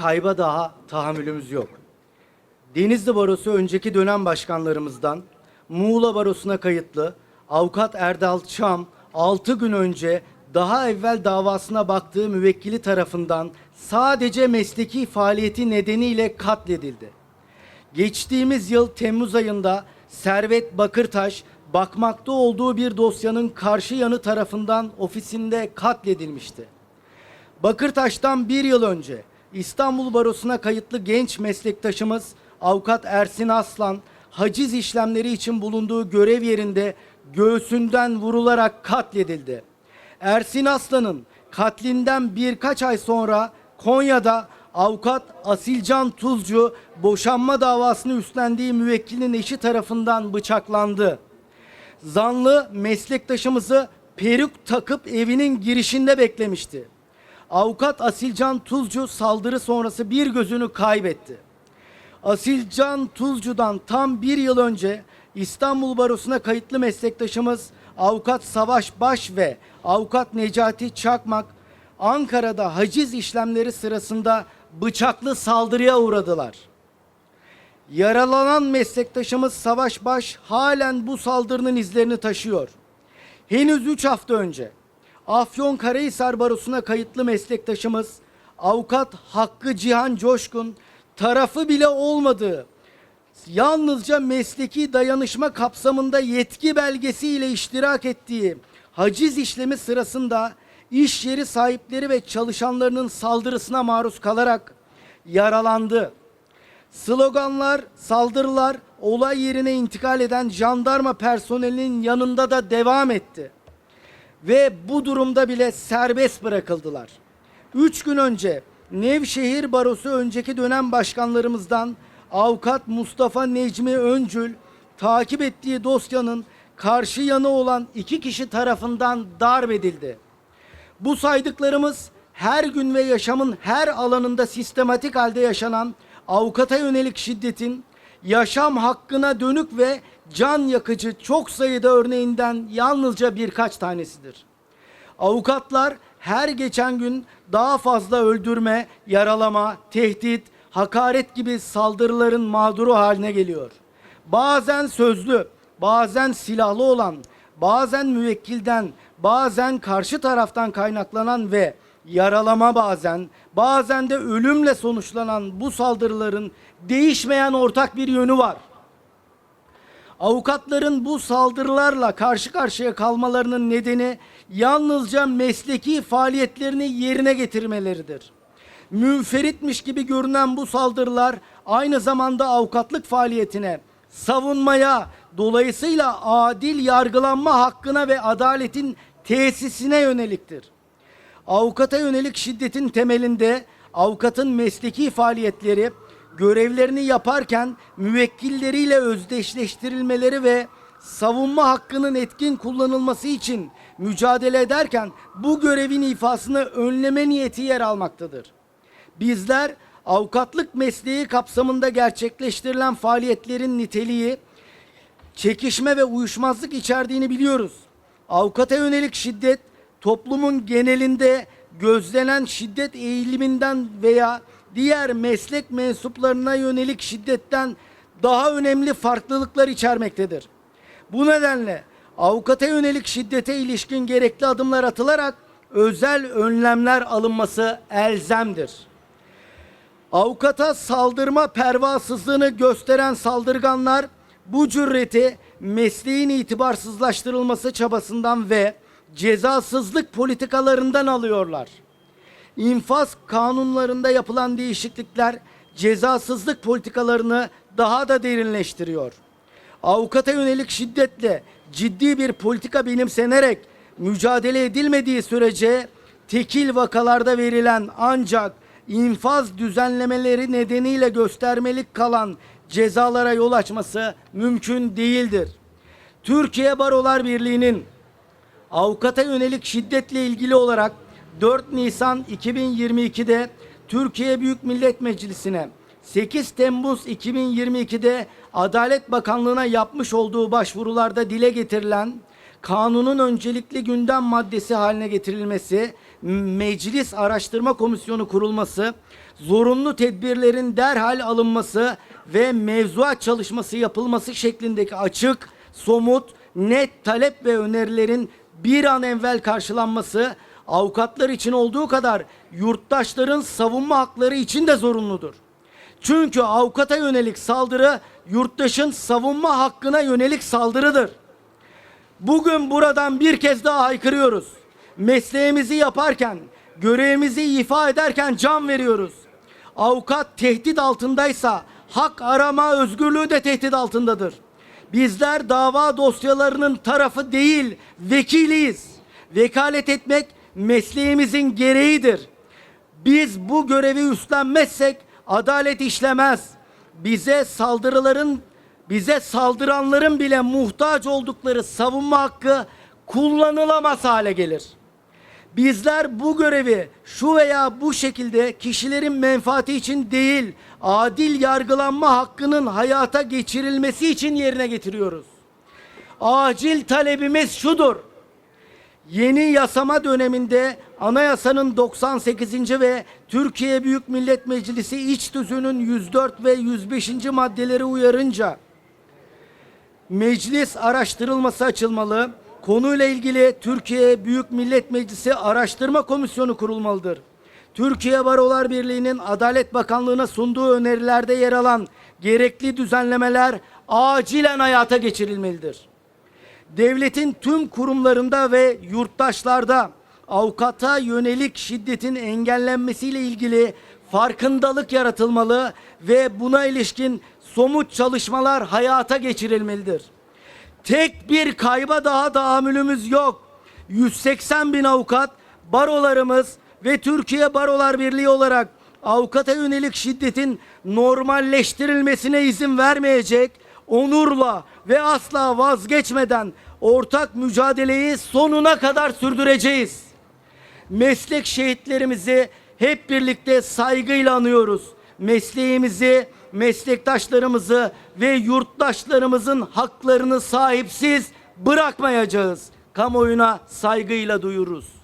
kayba daha tahammülümüz yok. Denizli Barosu önceki dönem başkanlarımızdan Muğla Barosu'na kayıtlı avukat Erdal Çam 6 gün önce daha evvel davasına baktığı müvekkili tarafından sadece mesleki faaliyeti nedeniyle katledildi. Geçtiğimiz yıl Temmuz ayında Servet Bakırtaş bakmakta olduğu bir dosyanın karşı yanı tarafından ofisinde katledilmişti. Bakırtaş'tan bir yıl önce İstanbul Barosu'na kayıtlı genç meslektaşımız avukat Ersin Aslan haciz işlemleri için bulunduğu görev yerinde göğsünden vurularak katledildi. Ersin Aslan'ın katlinden birkaç ay sonra Konya'da avukat Asilcan Tuzcu boşanma davasını üstlendiği müvekkilin eşi tarafından bıçaklandı. Zanlı meslektaşımızı peruk takıp evinin girişinde beklemişti. Avukat Asilcan Tuzcu saldırı sonrası bir gözünü kaybetti. Asilcan Tuzcu'dan tam bir yıl önce İstanbul Barosu'na kayıtlı meslektaşımız Avukat Savaş Baş ve Avukat Necati Çakmak Ankara'da haciz işlemleri sırasında bıçaklı saldırıya uğradılar. Yaralanan meslektaşımız Savaş Baş halen bu saldırının izlerini taşıyor. Henüz 3 hafta önce Afyonkarahisar Barosu'na kayıtlı meslektaşımız avukat Hakkı Cihan Coşkun tarafı bile olmadığı yalnızca mesleki dayanışma kapsamında yetki belgesi ile iştirak ettiği haciz işlemi sırasında iş yeri sahipleri ve çalışanlarının saldırısına maruz kalarak yaralandı. Sloganlar, saldırılar olay yerine intikal eden jandarma personelinin yanında da devam etti. Ve bu durumda bile serbest bırakıldılar. Üç gün önce Nevşehir Barosu önceki dönem başkanlarımızdan avukat Mustafa Necmi Öncül takip ettiği dosyanın karşı yanı olan iki kişi tarafından darp edildi. Bu saydıklarımız her gün ve yaşamın her alanında sistematik halde yaşanan avukata yönelik şiddetin yaşam hakkına dönük ve can yakıcı çok sayıda örneğinden yalnızca birkaç tanesidir. Avukatlar her geçen gün daha fazla öldürme, yaralama, tehdit, hakaret gibi saldırıların mağduru haline geliyor. Bazen sözlü, bazen silahlı olan, bazen müvekkilden, bazen karşı taraftan kaynaklanan ve yaralama bazen, bazen de ölümle sonuçlanan bu saldırıların değişmeyen ortak bir yönü var. Avukatların bu saldırılarla karşı karşıya kalmalarının nedeni yalnızca mesleki faaliyetlerini yerine getirmeleridir. Münferitmiş gibi görünen bu saldırılar aynı zamanda avukatlık faaliyetine, savunmaya, dolayısıyla adil yargılanma hakkına ve adaletin tesisine yöneliktir. Avukata yönelik şiddetin temelinde avukatın mesleki faaliyetleri, görevlerini yaparken müvekkilleriyle özdeşleştirilmeleri ve savunma hakkının etkin kullanılması için mücadele ederken bu görevin ifasını önleme niyeti yer almaktadır. Bizler avukatlık mesleği kapsamında gerçekleştirilen faaliyetlerin niteliği, çekişme ve uyuşmazlık içerdiğini biliyoruz. Avukata yönelik şiddet toplumun genelinde gözlenen şiddet eğiliminden veya diğer meslek mensuplarına yönelik şiddetten daha önemli farklılıklar içermektedir. Bu nedenle avukata yönelik şiddete ilişkin gerekli adımlar atılarak özel önlemler alınması elzemdir. Avukata saldırma pervasızlığını gösteren saldırganlar bu cüreti mesleğin itibarsızlaştırılması çabasından ve cezasızlık politikalarından alıyorlar. İnfaz kanunlarında yapılan değişiklikler cezasızlık politikalarını daha da derinleştiriyor. Avukata yönelik şiddetle ciddi bir politika benimsenerek mücadele edilmediği sürece tekil vakalarda verilen ancak infaz düzenlemeleri nedeniyle göstermelik kalan cezalara yol açması mümkün değildir. Türkiye Barolar Birliği'nin avukata yönelik şiddetle ilgili olarak 4 Nisan 2022'de Türkiye Büyük Millet Meclisi'ne 8 Temmuz 2022'de Adalet Bakanlığı'na yapmış olduğu başvurularda dile getirilen kanunun öncelikli gündem maddesi haline getirilmesi meclis araştırma komisyonu kurulması, zorunlu tedbirlerin derhal alınması ve mevzuat çalışması yapılması şeklindeki açık, somut, net talep ve önerilerin bir an evvel karşılanması avukatlar için olduğu kadar yurttaşların savunma hakları için de zorunludur. Çünkü avukata yönelik saldırı yurttaşın savunma hakkına yönelik saldırıdır. Bugün buradan bir kez daha haykırıyoruz. Mesleğimizi yaparken, görevimizi ifa ederken can veriyoruz. Avukat tehdit altındaysa hak arama özgürlüğü de tehdit altındadır. Bizler dava dosyalarının tarafı değil, vekiliyiz. Vekalet etmek mesleğimizin gereğidir. Biz bu görevi üstlenmezsek adalet işlemez. Bize saldırıların bize saldıranların bile muhtaç oldukları savunma hakkı kullanılamaz hale gelir. Bizler bu görevi şu veya bu şekilde kişilerin menfaati için değil, adil yargılanma hakkının hayata geçirilmesi için yerine getiriyoruz. Acil talebimiz şudur. Yeni yasama döneminde anayasanın 98. ve Türkiye Büyük Millet Meclisi İç Tüzüğü'nün 104 ve 105. maddeleri uyarınca meclis araştırılması açılmalı. Konuyla ilgili Türkiye Büyük Millet Meclisi Araştırma Komisyonu kurulmalıdır. Türkiye Barolar Birliği'nin Adalet Bakanlığı'na sunduğu önerilerde yer alan gerekli düzenlemeler acilen hayata geçirilmelidir devletin tüm kurumlarında ve yurttaşlarda avukata yönelik şiddetin engellenmesiyle ilgili farkındalık yaratılmalı ve buna ilişkin somut çalışmalar hayata geçirilmelidir. Tek bir kayba daha tahammülümüz yok. 180 bin avukat, barolarımız ve Türkiye Barolar Birliği olarak avukata yönelik şiddetin normalleştirilmesine izin vermeyecek, onurla ve asla vazgeçmeden ortak mücadeleyi sonuna kadar sürdüreceğiz. Meslek şehitlerimizi hep birlikte saygıyla anıyoruz. Mesleğimizi, meslektaşlarımızı ve yurttaşlarımızın haklarını sahipsiz bırakmayacağız. Kamuoyuna saygıyla duyuruz.